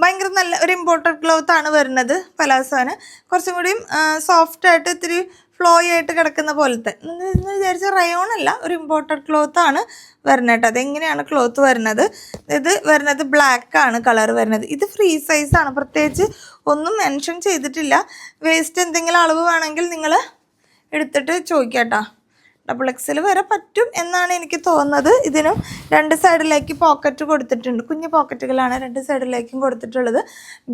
ഭയങ്കര നല്ല ഒരു ഇമ്പോർട്ടന്റ് ക്ലോത്ത് ആണ് വരുന്നത് പലാസോന്. കുറച്ചും കൂടിയും സോഫ്റ്റ് ആയിട്ട് ഇത്തിരി ഫ്ലോയി ആയിട്ട് കിടക്കുന്ന പോലത്തെ. എന്ന് വിചാരിച്ച റയോൺ അല്ല ഒരു ഇമ്പോർട്ടന്റ് ക്ലോത്ത് ആണ് വരുന്നത് കേട്ടോ. അതെങ്ങനെയാണ് ക്ലോത്ത് വരുന്നത്? ഇത് വരുന്നത് ബ്ലാക്ക് ആണ് കളർ വരുന്നത്. ഇത് ഫ്രീ സൈസ് ആണ്. പ്രത്യേകിച്ച് ഒന്നും മെൻഷൻ ചെയ്തിട്ടില്ല. വേസ്റ്റ് എന്തെങ്കിലും അളവ് വേണമെങ്കിൽ നിങ്ങൾ എടുത്തിട്ട് ചോദിക്കാട്ടോ. ഡബിൾ എക്സിൽ വരെ പറ്റും എന്നാണ് എനിക്ക് തോന്നുന്നത്. ഇതിനും രണ്ട് സൈഡിലേക്ക് പോക്കറ്റ് കൊടുത്തിട്ടുണ്ട്. കുഞ്ഞു പോക്കറ്റുകളാണ് രണ്ട് സൈഡിലേക്കും കൊടുത്തിട്ടുള്ളത്.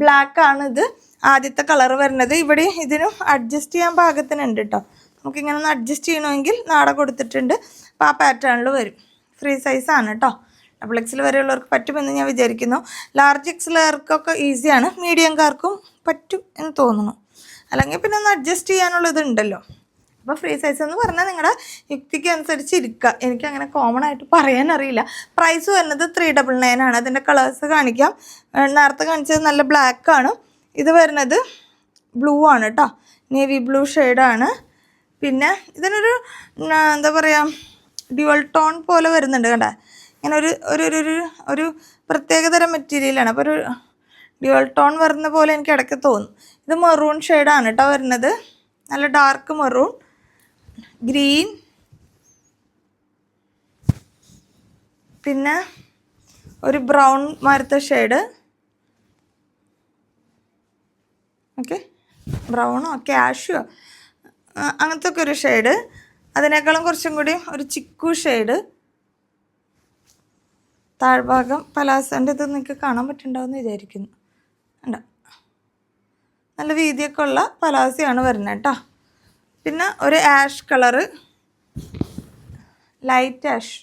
ബ്ലാക്ക് ആണ് ഇത്. ആദ്യത്തെ കളർ വരുന്നത്. ഇവിടെ ഇതിനും അഡ്ജസ്റ്റ് ചെയ്യാൻ പാകത്തിനുണ്ട് കേട്ടോ നമുക്കിങ്ങനെ ഒന്ന് അഡ്ജസ്റ്റ് ചെയ്യണമെങ്കിൽ നാട കൊടുത്തിട്ടുണ്ട്. അപ്പോൾ ആ പാറ്റേണിൽ വരും. ഫ്രീ സൈസാണ് കേട്ടോ ഡബിൾ എക്സിൽ വരെയുള്ളവർക്ക് പറ്റുമെന്ന് ഞാൻ വിചാരിക്കുന്നു. ലാർജ് എക്സിലുകാർക്കൊക്കെ ഈസിയാണ് മീഡിയംകാർക്കും പറ്റും എന്ന് തോന്നുന്നു. അല്ലെങ്കിൽ പിന്നെ ഒന്ന് അഡ്ജസ്റ്റ് ചെയ്യാനുള്ളത് ഇതുണ്ടല്ലോ അപ്പോൾ ഫ്രീ സൈസ് എന്ന് പറഞ്ഞാൽ നിങ്ങളുടെ യുക്തിക്ക് അനുസരിച്ച് ഇരിക്കുക എനിക്ക് അങ്ങനെ കോമൺ ആയിട്ട് പറയാൻ അറിയില്ല. പ്രൈസ് വരുന്നത് ത്രീ ഡബിൾ നയൻ ആണ്. അതിന്റെ കളേഴ്സ് കാണിക്കാം. നേരത്തെ കാണിച്ചത് നല്ല ബ്ലാക്ക് ആണ്. ഇത് വരുന്നത് ബ്ലൂ ആണ് കേട്ടോ നേവി ബ്ലൂ ഷെയ്ഡാണ് പിന്നെ ഇതിനൊരു എന്താ പറയുക ഡ്യുവൽ ടോൺ പോലെ വരുന്നുണ്ട് കണ്ടേ. ഇങ്ങനെ ഒരു ഒരു ഒരു ഒരു പ്രത്യേകതരം മെറ്റീരിയലാണ് അപ്പോൾ ഒരു ഡ്യുവൽ ടോൺ വരുന്ന പോലെ എനിക്ക് ഇടയ്ക്ക് തോന്നും. ഇത് മെറൂൺ ഷെയ്ഡാണ് കേട്ടോ വരുന്നത്. നല്ല ഡാർക്ക് മെറൂൺ ഗ്രീൻ. പിന്നെ ഒരു ബ്രൗൺ മരത്തെ ഷെയ്ഡ്. ഓക്കെ. ബ്രൗണോ? ക്യാഷോ അങ്ങനത്തെ ഒക്കെ ഒരു ഷെയ്ഡ്. അതിനേക്കാളും കുറച്ചും കൂടി ഒരു ചിക്കു ഷെയ്ഡ്. താഴ്ഭാഗം പലാസോന്റെ ഇത് നിങ്ങൾക്ക് കാണാൻ പറ്റുന്നുണ്ടാവുമെന്ന് വിചാരിക്കുന്നു. ഉണ്ടോ നല്ല വീതിയൊക്കെ ഉള്ള പലാസയാണ് വരുന്നത് കേട്ടോ. പിന്നെ ഒരു ആഷ് കളറ് ലൈറ്റ് ആഷ്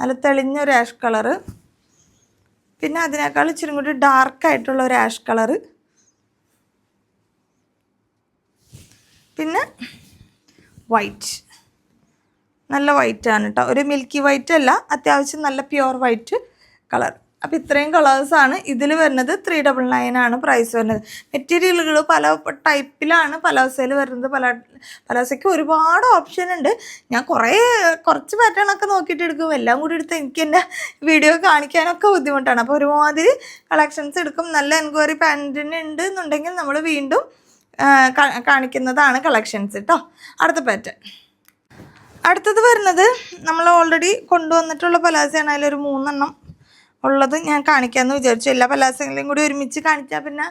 നല്ല തെളിഞ്ഞ ഒരു ആഷ് കളറ് പിന്നെ അതിനേക്കാൾ ഇച്ചിരി കൂടി ഡാർക്കായിട്ടുള്ള ഒരു ആഷ് കളറ് പിന്നെ വൈറ്റ് നല്ല വൈറ്റ് ആണ് കേട്ടോ ഒരു മിൽക്കി വൈറ്റ് അല്ല അത്യാവശ്യം നല്ല പ്യുവർ വൈറ്റ് കളർ അപ്പോൾ ഇത്രയും കളേഴ്സാണ് ഇതിൽ വരുന്നത് ത്രീ ഡബിൾ നയൻ ആണ് പ്രൈസ് വരുന്നത്. മെറ്റീരിയലുകൾ പല ടൈപ്പിലാണ് പലാസയിൽ വരുന്നത്. പല പലാസയ്ക്ക് ഒരുപാട് ഓപ്ഷൻ ഉണ്ട്. ഞാൻ കുറേ കുറച്ച് പാറ്റേണൊക്കെ നോക്കിയിട്ട് എടുക്കും. എല്ലാം കൂടി എടുത്ത് എനിക്ക് എന്റെ വീഡിയോ കാണിക്കാനൊക്കെ ബുദ്ധിമുട്ടാണ്. അപ്പോൾ ഒരുമാതിരി കളക്ഷൻസ് എടുക്കും. നല്ല എൻക്വയറി പാന്റിന് ഉണ്ട് എന്നുണ്ടെങ്കിൽ നമ്മൾ വീണ്ടും കാണിക്കുന്നതാണ് കളക്ഷൻസ് കേട്ടോ അടുത്ത പാറ്റേൺ അടുത്തത് വരുന്നത് നമ്മൾ ഓൾറെഡി കൊണ്ടുവന്നിട്ടുള്ള പലാസയാണ് അതിലൊരു മൂന്നെണ്ണം. ഉള്ളത് ഞാൻ കാണിക്കാമെന്ന് വിചാരിച്ചു. എല്ലാ പലാസങ്ങളെയും കൂടി ഒരുമിച്ച് കാണിച്ചാൽ പിന്നെ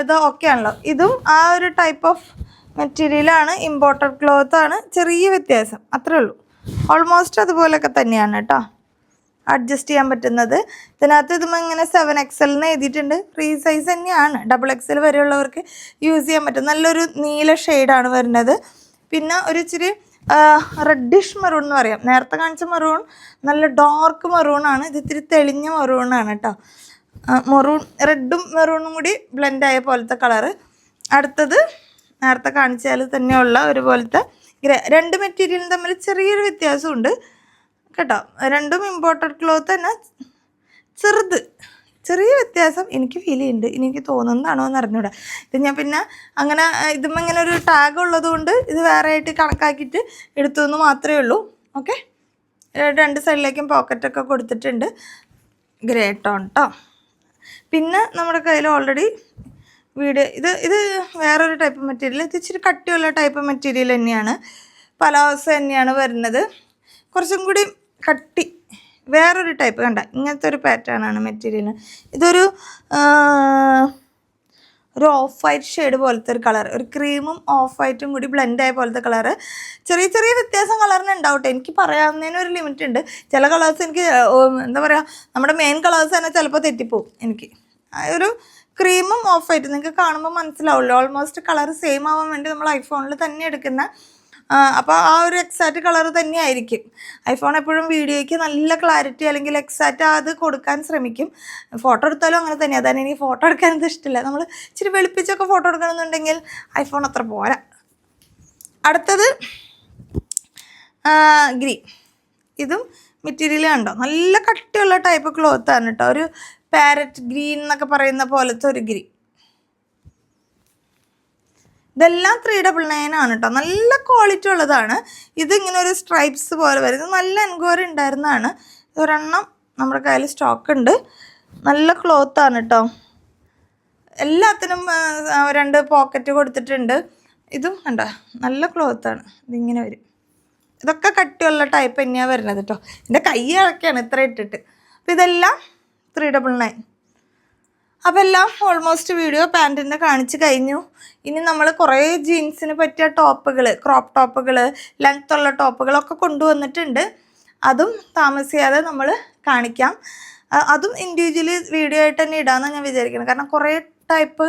ഇത് ഓക്കെ ആണല്ലോ. ഇതും ആ ഒരു ടൈപ്പ് ഓഫ് മെറ്റീരിയലാണ് ഇമ്പോർട്ടഡ് ക്ലോത്ത് ആണ്. ചെറിയ വ്യത്യാസം. അത്രേ ഉള്ളൂ. ഓൾമോസ്റ്റ് അതുപോലെയൊക്കെ തന്നെയാണ് കേട്ടോ. അഡ്ജസ്റ്റ് ചെയ്യാൻ പറ്റുന്നത്. ഇതിനകത്ത് ഇതുമ്പോൾ ഇങ്ങനെ സെവൻ എക്സൽ എന്ന് എഴുതിയിട്ടുണ്ട്. ഫ്രീ സൈസ് തന്നെയാണ്. ഡബിൾ എക്സൽ വരെയുള്ളവർക്ക് യൂസ് ചെയ്യാൻ പറ്റും. നല്ലൊരു നീല ഷെയ്ഡാണ് വരുന്നത്. പിന്നെ ഒരു ഇച്ചിരി റെഡിഷ് മെറൂൺ എന്ന് പറയാം. നേരത്തെ കാണിച്ച മെറൂൺ നല്ല ഡാർക്ക് മെറൂൺ ആണ്. ഇത് ഇത്തിരി തെളിഞ്ഞ മെറൂൺ ആണ് കേട്ടോ മെറൂൺ റെഡും മെറൂണും കൂടി ബ്ലെൻഡ് ആയ പോലത്തെ കളറ് അടുത്തത് നേരത്തെ കാണിച്ചാൽ തന്നെയുള്ള ഒരുപോലത്തെ ഗ്രേ രണ്ട് മെറ്റീരിയലും തമ്മിൽ ചെറിയൊരു വ്യത്യാസമുണ്ട്. കേട്ടോ. രണ്ടും ഇമ്പോർട്ടഡ് ക്ലോത്ത് തന്നെ. ചെറുത്. ചെറിയ വ്യത്യാസം എനിക്ക് ഫീൽ ചെയ്യുന്നുണ്ട് എനിക്ക് തോന്നുന്നതാണോ എന്ന് അറിഞ്ഞൂടാ. ഇത് ഞാൻ പിന്നെ അങ്ങനെ ഇതും ഇങ്ങനെ ഒരു ടാഗ് ഉള്ളതുകൊണ്ട് ഇത് വേറെ ആയിട്ട് കണക്കാക്കിയിട്ട് എടുത്തു എന്ന് മാത്രമേ ഉള്ളൂ. ഓക്കെ രണ്ട് സൈഡിലേക്കും പോക്കറ്റൊക്കെ കൊടുത്തിട്ടുണ്ട്. ഗ്രേ ടോൺ കേട്ടോ പിന്നെ നമ്മുടെ കയ്യിൽ ഓൾറെഡി വീട് ഇത് ഇത് വേറൊരു ടൈപ്പ് മെറ്റീരിയൽ ഇത് ഇച്ചിരി കട്ടിയുള്ള ടൈപ്പ് മെറ്റീരിയൽ തന്നെയാണ്. പലാസ തന്നെയാണ് വരുന്നത്. കുറച്ചും കൂടി കട്ടി വേറൊരു ടൈപ്പ് കണ്ട ഇങ്ങനത്തെ ഒരു പാറ്റേൺ ആണ് മെറ്റീരിയൽ ഇതൊരു ഒരു ഓഫ് വൈറ്റ് ഷെയ്ഡ് പോലത്തെ ഒരു കളർ ഒരു ക്രീമും ഓഫ് വൈറ്റും കൂടി ബ്ലെൻഡ് ആയ പോലത്തെ കളറ് ചെറിയ ചെറിയ വ്യത്യാസം കളറിന് ഉണ്ടാവട്ടെ. എനിക്ക് പറയാവുന്നതിന് ഒരു ലിമിറ്റ് ഉണ്ട്. ചില കളേഴ്സ് എനിക്ക് എന്താ പറയുക നമ്മുടെ മെയിൻ കളേഴ്സ് തന്നെ ചിലപ്പോൾ തെറ്റിപ്പോവും എനിക്ക്. ഒരു ക്രീമും ഓഫ് വൈറ്റും നിങ്ങൾക്ക് കാണുമ്പോൾ മനസ്സിലാവുള്ളൂ. ഓൾമോസ്റ്റ് കളർ സെയിം ആവാൻ വേണ്ടി നമ്മൾ ഐഫോണിൽ തന്നെ എടുക്കുന്ന അപ്പോൾ ആ ഒരു എക്സാക്റ്റ് കളർ തന്നെ ആയിരിക്കും ഐഫോൺ എപ്പോഴും വീഡിയോയ്ക്ക് നല്ല ക്ലാരിറ്റി അല്ലെങ്കിൽ എക്സാക്റ്റ് അത് കൊടുക്കാൻ ശ്രമിക്കും. ഫോട്ടോ എടുത്താലും അങ്ങനെ തന്നെ. അതാണ് ഇനി ഫോട്ടോ എടുക്കാനത് ഇഷ്ടമില്ല നമ്മൾ ഇച്ചിരി വെളുപ്പിച്ചൊക്കെ ഫോട്ടോ എടുക്കണമെന്നുണ്ടെങ്കിൽ ഐഫോൺ അത്ര പോരാ. അടുത്തത് ഗ്രീൻ ഇതും മെറ്റീരിയൽ കണ്ടോ? നല്ല കട്ടിയുള്ള ടൈപ്പ് ക്ലോത്താണ് കേട്ടോ ഒരു പാരറ്റ് ഗ്രീൻ എന്നൊക്കെ പറയുന്ന പോലത്തെ ഒരു ഗ്രീൻ ഇതെല്ലാം ത്രീ ഡബിൾ നയൻ ആണ് കേട്ടോ നല്ല ക്വാളിറ്റി ഉള്ളതാണ്. ഇതിങ്ങനെ ഒരു സ്ട്രൈപ്സ് പോലെ വരുന്നത്. നല്ല എൻക്വയറി ഉണ്ടായിരുന്നതാണ്. ഒരെണ്ണം നമ്മുടെ കയ്യിൽ സ്റ്റോക്ക് ഉണ്ട്. നല്ല ക്ലോത്ത് ആണ് കേട്ടോ എല്ലാത്തിനും രണ്ട് പോക്കറ്റ് കൊടുത്തിട്ടുണ്ട്. ഇതും കണ്ടോ? നല്ല ക്ലോത്താണ് ഇതിങ്ങനെ വരും. ഇതൊക്കെ കട്ടിയുള്ള ടൈപ്പ് തന്നെയാണ് വരുന്നത് കേട്ടോ എന്റെ കൈ ഇറക്കിയാണ് ഇത്ര ഇട്ടിട്ട്. അപ്പോൾ ഇതെല്ലാം ത്രീ ഡബിൾ നയൻ അപ്പോൾ എല്ലാം ഓൾമോസ്റ്റ് വീഡിയോ പാന്റിന്റെ കാണിച്ച് കഴിഞ്ഞു. ഇനി നമ്മൾ കുറേ ജീൻസിന് പറ്റിയ ടോപ്പുകൾ ക്രോപ്പ് ടോപ്പുകൾ ലെങ്ത് ഉള്ള ടോപ്പുകളൊക്കെ കൊണ്ടുവന്നിട്ടുണ്ട്. അതും താമസിയാതെ നമ്മൾ കാണിക്കാം. അതും ഇൻഡിവിജ്വലി വീഡിയോ ആയിട്ട് തന്നെ ഇടാമെന്നാണ് ഞാൻ വിചാരിക്കുന്നത് കാരണം കുറേ ടൈപ്പ്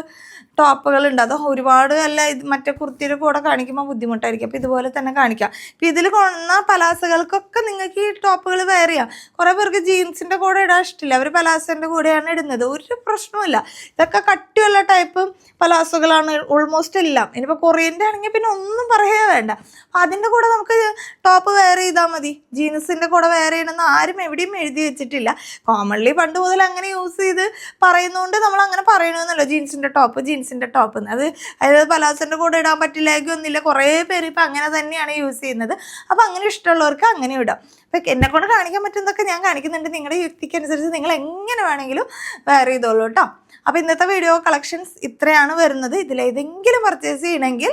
ടോപ്പുകളുണ്ട്. അത് ഒരുപാട് അല്ല ഇത് മറ്റേ കുർത്തിയുടെ കൂടെ കാണിക്കുമ്പോൾ ബുദ്ധിമുട്ടായിരിക്കും. അപ്പോൾ ഇതുപോലെ തന്നെ കാണിക്കാം. അപ്പോൾ ഇതിൽ കൊണ്ടുവന്ന പലാസകൾക്കൊക്കെ നിങ്ങൾക്ക് ഈ ടോപ്പുകൾ വെയർ ചെയ്യാം. കുറേ പേർക്ക് ജീൻസിന്റെ കൂടെ ഇടാൻ ഇഷ്ടമില്ല അവർ പലാസന്റെ കൂടെയാണ് ഇടുന്നത്. ഒരു പ്രശ്നവുമില്ല. ഇതൊക്കെ കട്ടിയുള്ള ടൈപ്പ് പലാസുകളാണ് ഓൾമോസ്റ്റ് എല്ലാം. ഇനിയിപ്പോൾ കൊറിയന്റെ ആണെങ്കിൽ പിന്നെ ഒന്നും പറയുക വേണ്ട. അതിന്റെ കൂടെ നമുക്ക് ടോപ്പ് വെയർ ചെയ്താൽ മതി. ജീൻസിന്റെ കൂടെ വെയർ ചെയ്യണമെന്ന് ആരും എവിടെയും എഴുതി വെച്ചിട്ടില്ല. കോമൺലി പണ്ട് മുതൽ അങ്ങനെ യൂസ് ചെയ്ത് പറയുന്നതുകൊണ്ട് നമ്മൾ അങ്ങനെ പറയണമെന്നല്ലോ ജീൻസിന്റെ ടോപ്പ് ജീൻസിന്റെ ടോപ്പ് അത് അതായത് പലാസോന്റെ കൂടെ ഇടാൻ പറ്റില്ലായൊന്നുമില്ല കുറേ പേര് ഇപ്പം അങ്ങനെ തന്നെയാണ് യൂസ് ചെയ്യുന്നത്. അപ്പോൾ അങ്ങനെ ഇഷ്ടമുള്ളവർക്ക് അങ്ങനെ ഇടാം. അപ്പം എന്നെ കൊണ്ട് കാണിക്കാൻ പറ്റുന്നതൊക്കെ ഞാൻ കാണിക്കുന്നുണ്ട്. നിങ്ങളുടെ യുക്തിക്ക് അനുസരിച്ച് നിങ്ങൾ എങ്ങനെ വേണമെങ്കിലും വെയർ ചെയ്തോളൂ കേട്ടോ അപ്പോൾ ഇന്നത്തെ വീഡിയോ കളക്ഷൻസ് ഇത്രയാണ് വരുന്നത്. ഇതിലേതെങ്കിലും പർച്ചേസ് ചെയ്യണമെങ്കിൽ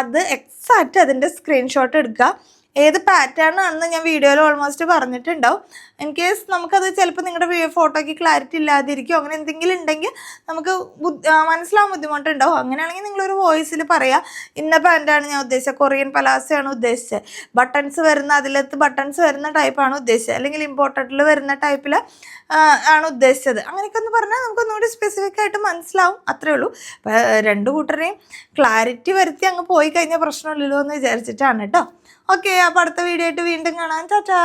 അത് എക്സാക്റ്റ് അതിന്റെ സ്ക്രീൻഷോട്ട് എടുക്കുക. ഏത് പാറ്റേൺ ആണെന്ന് ഞാൻ വീഡിയോയിൽ ഓൾമോസ്റ്റ് പറഞ്ഞിട്ടുണ്ടാവും. ഇൻ കേസ് നമുക്കത് ചിലപ്പോൾ നിങ്ങളുടെ ഫോട്ടോയ്ക്ക് ക്ലാരിറ്റി ഇല്ലാതിരിക്കും അങ്ങനെ എന്തെങ്കിലും ഉണ്ടെങ്കിൽ നമുക്ക് മനസ്സിലാവാൻ ബുദ്ധിമുട്ടുണ്ടാവും. അങ്ങനെയാണെങ്കിൽ നിങ്ങളൊരു വോയിസിൽ പറയാം ഇന്ന പാന്റാണ് ഞാൻ ഉദ്ദേശിച്ചത് കൊറിയൻ പലാസയാണ് ഉദ്ദേശിച്ചത്. ബട്ടൺസ് വരുന്ന അതിലത്ത് ബട്ടൺസ് വരുന്ന ടൈപ്പാണ് ഉദ്ദേശിച്ചത്. അല്ലെങ്കിൽ ഇമ്പോർട്ടന്റിൽ വരുന്ന ടൈപ്പിൽ ആണ് ഉദ്ദേശിച്ചത്. അങ്ങനെയൊക്കെ ഒന്ന് പറഞ്ഞാൽ നമുക്ക് ഒന്നുകൂടി സ്പെസിഫിക് ആയിട്ട് മനസ്സിലാവും. അത്രേ ഉള്ളൂ. രണ്ട് കൂട്ടരെയും ക്ലാരിറ്റി വരുത്തി അങ്ങ് പോയി കഴിഞ്ഞാൽ പ്രശ്നമില്ലല്ലോ എന്ന് വിചാരിച്ചിട്ടാണ് കേട്ടോ ഓക്കെ അപ്പോൾ അടുത്ത വീഡിയോ ആയിട്ട് വീണ്ടും കാണാം. ടാറ്റാ